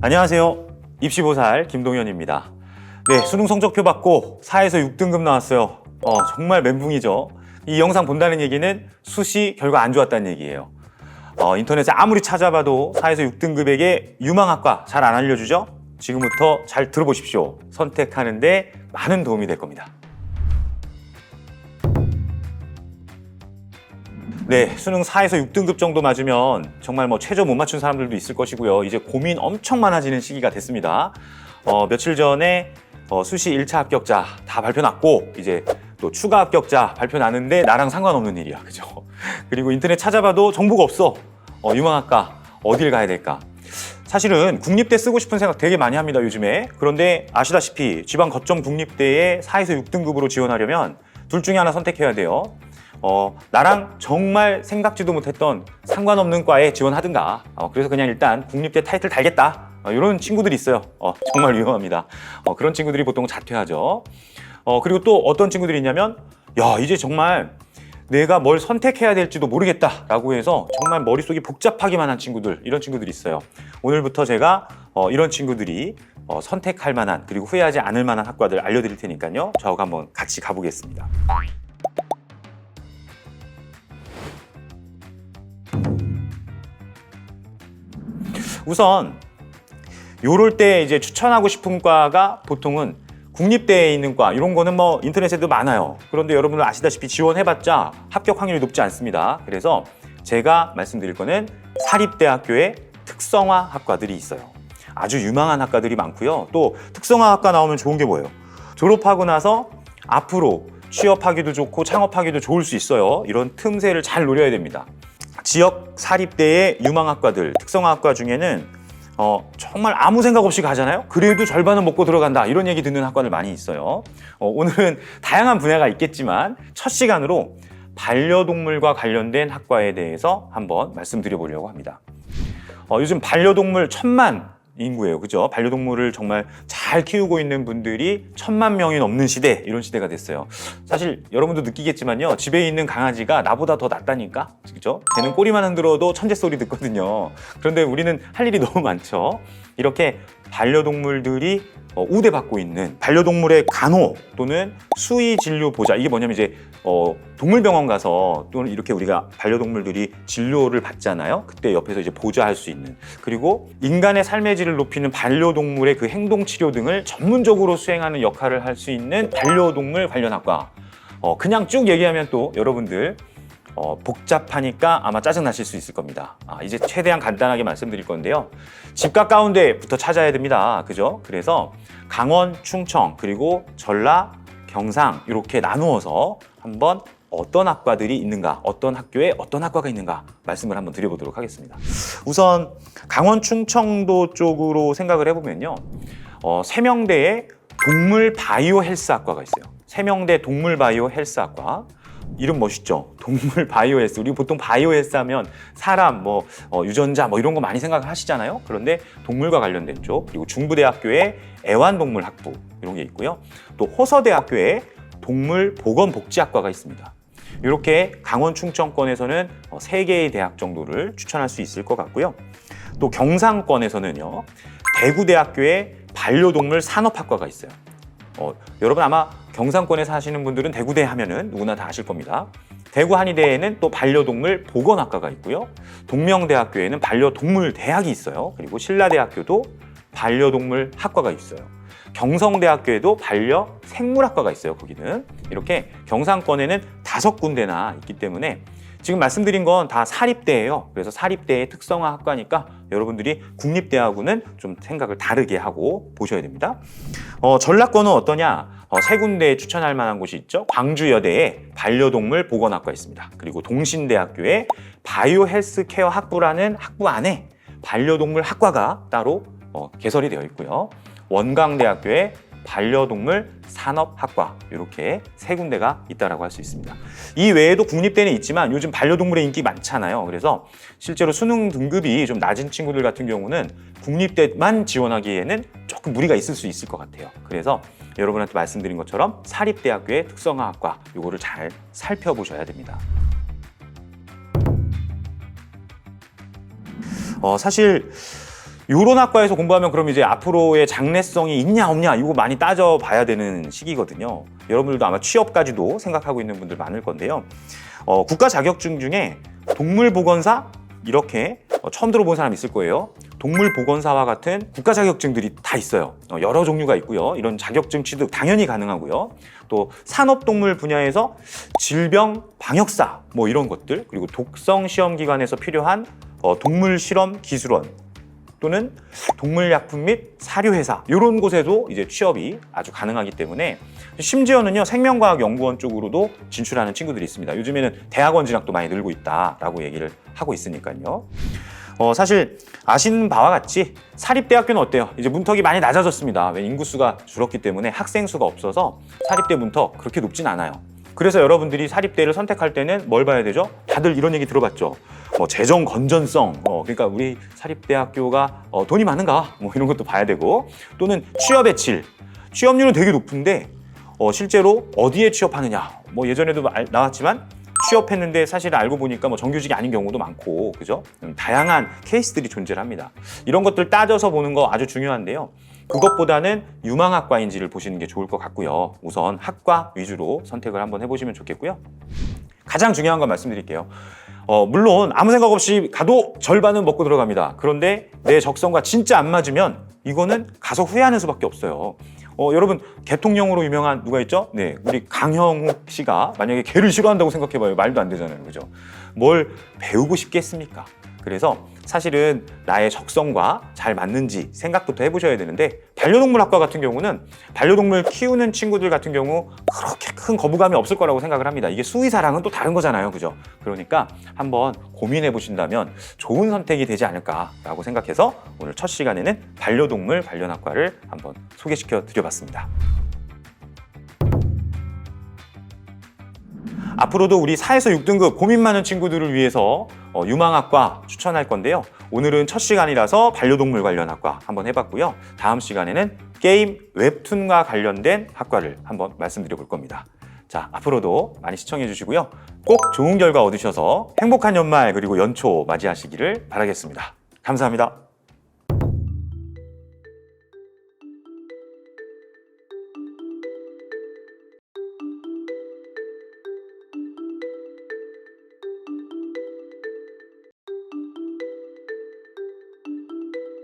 안녕하세요. 입시보살 김동현입니다. 네, 수능 성적표 받고 4에서 6등급 나왔어요. 어, 정말 멘붕이죠. 이 영상 본다는 얘기는 수시 결과 안 좋았다는 얘기예요. 어, 인터넷에 아무리 찾아봐도 4에서 6등급에게 유망학과 잘 안 알려주죠? 지금부터 잘 들어보십시오. 선택하는데 많은 도움이 될 겁니다. 네, 수능 4에서 6등급 정도 맞으면 정말 뭐 최저 못 맞춘 사람들도 있을 것이고요. 이제 고민 엄청 많아지는 시기가 됐습니다. 어, 며칠 전에 어, 수시 1차 합격자 다 발표 났고 이제 또 추가 합격자 발표 나는데 나랑 상관없는 일이야. 그죠? 그리고 인터넷 찾아봐도 정보가 없어. 어, 유망학과 어딜 가야 될까? 사실은 국립대 쓰고 싶은 생각 되게 많이 합니다, 요즘에. 그런데 아시다시피 지방 거점 국립대에 4에서 6등급으로 지원하려면 둘 중에 하나 선택해야 돼요. 어, 나랑 정말 생각지도 못했던 상관없는 과에 지원하든가. 어, 그래서 그냥 일단 국립대 타이틀 달겠다. 어, 이런 친구들이 있어요. 어, 정말 위험합니다. 어, 그런 친구들이 보통 자퇴하죠. 어, 그리고 또 어떤 친구들이 있냐면, 야, 이제 정말 내가 뭘 선택해야 될지도 모르겠다 라고 해서 정말 머릿속이 복잡하기만 한 친구들, 이런 친구들이 있어요. 오늘부터 제가 어, 이런 친구들이 어, 선택할 만한 그리고 후회하지 않을 만한 학과들 알려드릴 테니까요. 저하고 한번 같이 가보겠습니다. 우선 요럴 때 이제 추천하고 싶은 과가 보통은 국립대에 있는 과 이런 거는 뭐 인터넷에도 많아요. 그런데 여러분들 아시다시피 지원해봤자 합격 확률이 높지 않습니다. 그래서 제가 말씀드릴 거는 사립대학교의 특성화 학과들이 있어요. 아주 유망한 학과들이 많고요. 또 특성화 학과 나오면 좋은 게 뭐예요? 졸업하고 나서 앞으로 취업하기도 좋고 창업하기도 좋을 수 있어요. 이런 틈새를 잘 노려야 됩니다. 지역 사립대의 유망학과들, 특성화학과 중에는 어, 정말 아무 생각 없이 가잖아요? 그래도 절반은 먹고 들어간다. 이런 얘기 듣는 학과들 많이 있어요. 어, 오늘은 다양한 분야가 있겠지만 첫 시간으로 반려동물과 관련된 학과에 대해서 한번 말씀드려 보려고 합니다. 어, 요즘 반려동물 천만 인구예요. 그죠? 반려동물을 정말 잘 키우고 있는 분들이 천만 명이 넘는 시대, 이런 시대가 됐어요. 사실 여러분도 느끼겠지만요. 집에 있는 강아지가 나보다 더 낫다니까? 그죠? 쟤는 꼬리만 흔들어도 천재 소리 듣거든요. 그런데 우리는 할 일이 너무 많죠. 이렇게 반려동물들이 어, 우대받고 있는 반려동물의 간호 또는 수의 진료 보자 이게 뭐냐면 이제 어, 동물병원 가서 또는 이렇게 우리가 반려동물들이 진료를 받잖아요. 그때 옆에서 이제 보좌할 수 있는 그리고 인간의 삶의 질을 높이는 반려동물의 그 행동 치료 등을 전문적으로 수행하는 역할을 할 수 있는 반려동물 관련 학과. 어, 그냥 쭉 얘기하면 또 여러분들 어, 복잡하니까 아마 짜증 나실 수 있을 겁니다. 아, 이제 최대한 간단하게 말씀드릴 건데요. 집 가까운 데부터 찾아야 됩니다. 그죠? 그래서 강원, 충청, 그리고 전라, 경상 이렇게 나누어서 한번 어떤 학과들이 있는가, 어떤 학교에 어떤 학과가 있는가 말씀을 한번 드려보도록 하겠습니다. 우선 강원, 충청도 쪽으로 생각을 해보면요. 어, 세명대에 동물 바이오 헬스 학과가 있어요. 세명대 동물 바이오 헬스 학과. 이름 멋있죠? 동물 바이오 헬스. 우리 보통 바이오 헬스 하면 사람, 뭐, 어, 유전자, 뭐 이런 거 많이 생각을 하시잖아요? 그런데 동물과 관련된 쪽, 그리고 중부대학교의 애완동물 학부, 이런 게 있고요. 또 호서대학교의 동물보건복지학과가 있습니다. 이렇게 강원 충청권에서는 어, 세 개의 대학 정도를 추천할 수 있을 것 같고요. 또 경상권에서는요, 대구대학교의 반려동물 산업학과가 있어요. 어, 여러분 아마 경상권에 사시는 분들은 대구대 하면은 누구나 다 아실 겁니다. 대구 한의대에는 또 반려동물 보건학과가 있고요. 동명대학교에는 반려동물 대학이 있어요. 그리고 신라대학교도 반려동물 학과가 있어요. 경성대학교에도 반려 생물학과가 있어요. 거기는 이렇게 경상권에는 다섯 군데나 있기 때문에 지금 말씀드린 건 다 사립대예요. 그래서 사립대의 특성화 학과니까 여러분들이 국립대하고는 좀 생각을 다르게 하고 보셔야 됩니다. 어, 전라권은 어떠냐? 어, 세 군데 추천할 만한 곳이 있죠. 광주여대에 반려동물 보건학과 있습니다. 그리고 동신대학교에 바이오 헬스케어 학부라는 학부 안에 반려동물 학과가 따로 어, 개설이 되어 있고요. 원광대학교에 반려동물 산업학과 이렇게 세 군데가 있다라고 할 수 있습니다. 이 외에도 국립대는 있지만 요즘 반려동물의 인기 많잖아요. 그래서 실제로 수능 등급이 좀 낮은 친구들 같은 경우는 국립대만 지원하기에는 조금 무리가 있을 수 있을 것 같아요. 그래서 여러분한테 말씀드린 것처럼 사립대학교의 특성화학과 이거를 잘 살펴보셔야 됩니다. 어, 사실 요런 학과에서 공부하면 그럼 이제 앞으로의 장래성이 있냐 없냐 이거 많이 따져봐야 되는 시기거든요. 여러분들도 아마 취업까지도 생각하고 있는 분들 많을 건데요. 어, 국가 자격증 중에 동물보건사 이렇게 어, 처음 들어본 사람 있을 거예요. 동물보건사와 같은 국가 자격증들이 다 있어요. 어, 여러 종류가 있고요. 이런 자격증 취득 당연히 가능하고요. 또 산업동물 분야에서 질병 방역사 뭐 이런 것들 그리고 독성 시험 기관에서 필요한 어, 동물 실험 기술원 또는 동물약품 및 사료회사 이런 곳에도 이제 취업이 아주 가능하기 때문에 심지어는요 생명과학 연구원 쪽으로도 진출하는 친구들이 있습니다. 요즘에는 대학원 진학도 많이 늘고 있다라고 얘기를 하고 있으니까요. 어, 사실 아시는 바와 같이 사립대학교는 어때요? 이제 문턱이 많이 낮아졌습니다. 왜 인구수가 줄었기 때문에 학생 수가 없어서 사립대 문턱 그렇게 높진 않아요. 그래서 여러분들이 사립대를 선택할 때는 뭘 봐야 되죠? 다들 이런 얘기 들어봤죠. 뭐 재정 건전성, 어, 그러니까 우리 사립대학교가 어, 돈이 많은가, 뭐 이런 것도 봐야 되고, 또는 취업의 질, 취업률은 되게 높은데 어, 실제로 어디에 취업하느냐, 뭐 예전에도 말- 나왔지만 취업했는데 사실 알고 보니까 뭐 정규직이 아닌 경우도 많고, 그죠? 음, 다양한 케이스들이 존재를 합니다. 이런 것들 따져서 보는 거 아주 중요한데요. 그것보다는 유망학과인지를 보시는 게 좋을 것 같고요. 우선 학과 위주로 선택을 한번 해보시면 좋겠고요. 가장 중요한 건 말씀드릴게요. 어, 물론 아무 생각 없이 가도 절반은 먹고 들어갑니다. 그런데 내 적성과 진짜 안 맞으면 이거는 가서 후회하는 수밖에 없어요. 어, 여러분 개통령으로 유명한 누가 있죠? 네, 우리 강형욱 씨가 만약에 개를 싫어한다고 생각해봐요. 말도 안 되잖아요, 그죠? 뭘 배우고 싶겠습니까? 그래서 사실은 나의 적성과 잘 맞는지 생각부터 해보셔야 되는데 반려동물 학과 같은 경우는 반려동물 키우는 친구들 같은 경우 그렇게 큰 거부감이 없을 거라고 생각을 합니다. 이게 수의사랑은 또 다른 거잖아요, 그죠? 그러니까 한번 고민해 보신다면 좋은 선택이 되지 않을까라고 생각해서 오늘 첫 시간에는 반려동물 관련학과를 한번 소개시켜 드려봤습니다. 앞으로도 우리 4에서 6등급 고민 많은 친구들을 위해서 어, 유망학과 추천할 건데요. 오늘은 첫 시간이라서 반려동물 관련 학과 한번 해봤고요. 다음 시간에는 게임 웹툰과 관련된 학과를 한번 말씀드려 볼 겁니다. 자, 앞으로도 많이 시청해 주시고요. 꼭 좋은 결과 얻으셔서 행복한 연말 그리고 연초 맞이하시기를 바라겠습니다. 감사합니다.